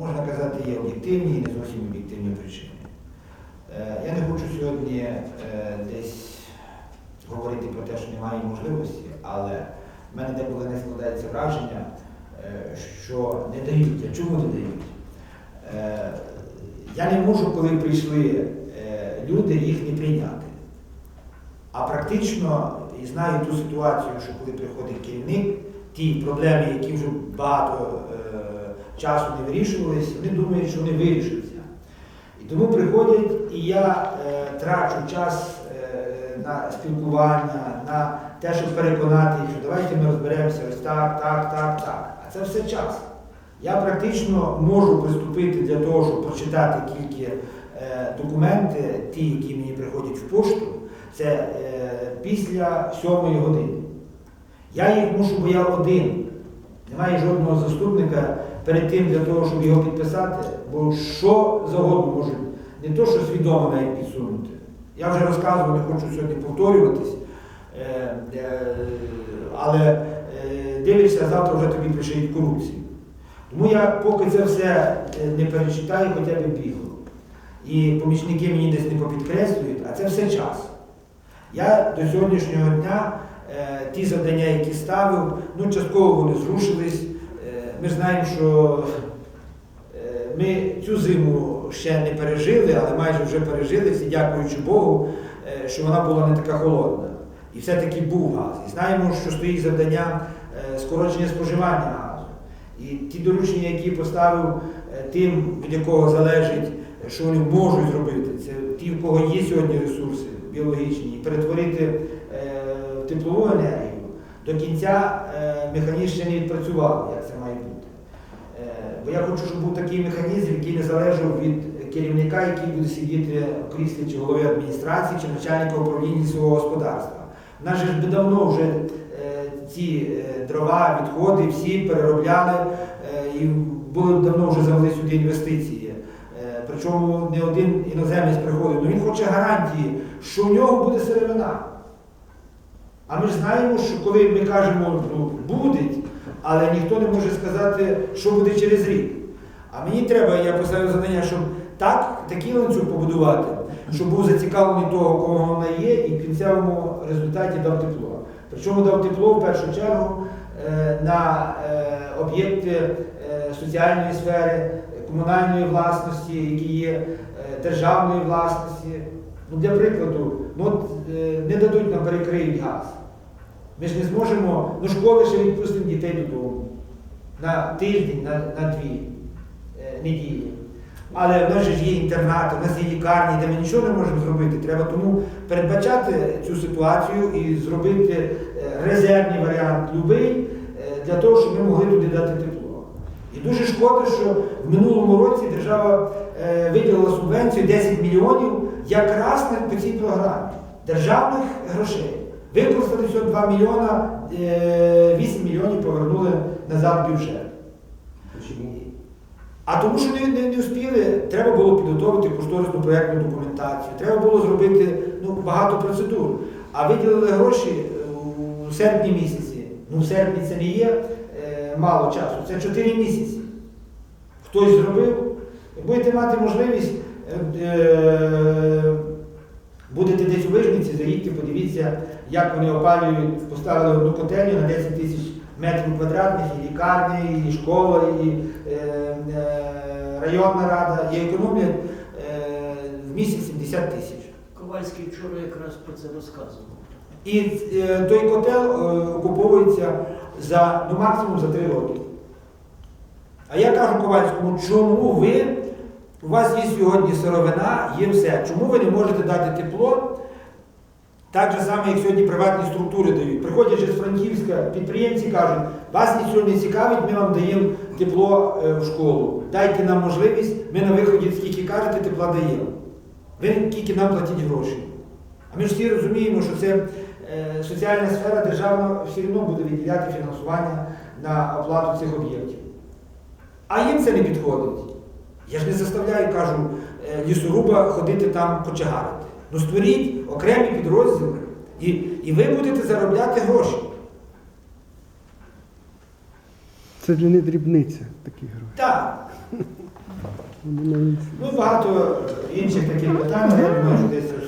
можна казати, є об'єктивні і не зовсім об'єктивні причини. Е, Я не хочу сьогодні е, десь говорити про те, що немає можливості, але в мене деколи не складається враження, е, що не дають. А чому не дають? Я не можу, коли прийшли люди, їх не прийняти. А практично і знаю ту ситуацію, що коли приходить керівник, ті проблеми, які вже багато часу не вирішувалися, вони думають, що вони вирішаться. І тому приходять, і я е, трачу час е, на спілкування, на те, щоб переконати їх, що давайте ми розберемося ось так, так, так, так. А це все час. Я практично можу приступити для того, щоб прочитати тільки е, документи, ті, які мені приходять в пошту, це е, після сьомої години. Я їх мушу, бо я один. Немає жодного заступника перед тим для того, щоб його підписати, бо що завгодно можуть, не то, що свідомо навіть підсунути. Я вже розказував, не хочу сьогодні повторюватись, е, е, але е, дивишся, завтра вже тобі пришиють корупцію. Тому я поки це все не перечитаю, хоча б бігло. І помічники мені десь не попідкреслюють, а це все час. Я до сьогоднішнього дня ті завдання, які ставив, ну частково вони зрушились. Ми знаємо, що е, ми цю зиму ще не пережили, але майже вже пережили, всі дякуючи Богу, е, що вона була не така холодна. І все-таки був газ. І знаємо, що стоїть завдання е, скорочення споживання газу. І ті доручення, які поставив тим, від якого залежить, що вони можуть зробити, це ті, в кого є сьогодні ресурси біологічні, і перетворити в теплову енергію, до кінця механізм ще не відпрацював, як це Бо я хочу, щоб був такий механізм, який не залежав від керівника, який буде сидіти в кріслі чи голови адміністрації, чи начальника управління свого господарства. У нас же давно вже е, ці е, дрова, відходи всі переробляли е, і були б давно вже завели сюди інвестиції. Причому не один іноземець приходить, але він хоче гарантії, що в нього буде сировина. А ми ж знаємо, що коли ми кажемо, ну, буде, але ніхто не може сказати, що буде через рік. А мені треба, я поставив завдання, щоб так, такий ланцюг побудувати, щоб був зацікавлений того, кого вона є, і в кінцевому результаті дав тепло. Причому дав тепло в першу чергу е, на е, об'єкти е, соціальної сфери, комунальної власності, які є державної власності. Ну, для прикладу, ну, не дадуть нам перекриють газ. Ми ж не зможемо, ну школи ще відпустимо дітей додому на тиждень, на, на дві е, неділі. Але в нас ж є інтернати, в нас є лікарні, де ми нічого не можемо зробити. Треба тому передбачати цю ситуацію і зробити е, резервний варіант любий е, для того, щоб ми могли туди дати тепло. І дуже шкода, що в минулому році держава е, виділила субвенцію 10 мільйонів якраз на цій програмі державних грошей. Використали всього 2 мільйона, е, 8 мільйонів повернули назад в бюджет. А тому, що не, не, не встигли, треба було підготовити кошторисну проєктну документацію, треба було зробити ну, багато процедур. А виділили гроші е, у серпні місяці. Ну, в серпні це не є е, мало часу, це 4 місяці. Хтось зробив, будете мати можливість, е, е, будете десь у вижниці, заїдьте, подивіться, як вони опалюють, поставили одну котельню на 10 тисяч метрів квадратних, і лікарні, і школа, і е, е, районна рада, і економлять е, в місяць 70 тисяч. Ковальський вчора якраз про це розказував. І е, той котел е, окуповується за, ну, максимум за 3 роки. А я кажу Ковальському, чому ви, у вас є сьогодні сировина, є все, чому ви не можете дати тепло? Так же саме, як сьогодні приватні структури дають. Приходять же з Франківська, підприємці кажуть, вас нічого не цікавить, ми вам даємо тепло е, в школу. Дайте нам можливість, ми на виході, скільки кажете, тепла даємо. Ви тільки нам платіть гроші. А ми ж всі розуміємо, що це е, соціальна сфера державна все одно буде виділяти фінансування на оплату цих об'єктів. А їм це не підходить. Я ж не заставляю, кажу, е, лісоруба ходити там кочегарити. Ну створіть окремі підрозділи, і, і ви будете заробляти гроші. Це для них дрібниця такі гроші. Так, Ну багато інших таких питань, але я думаю, що десь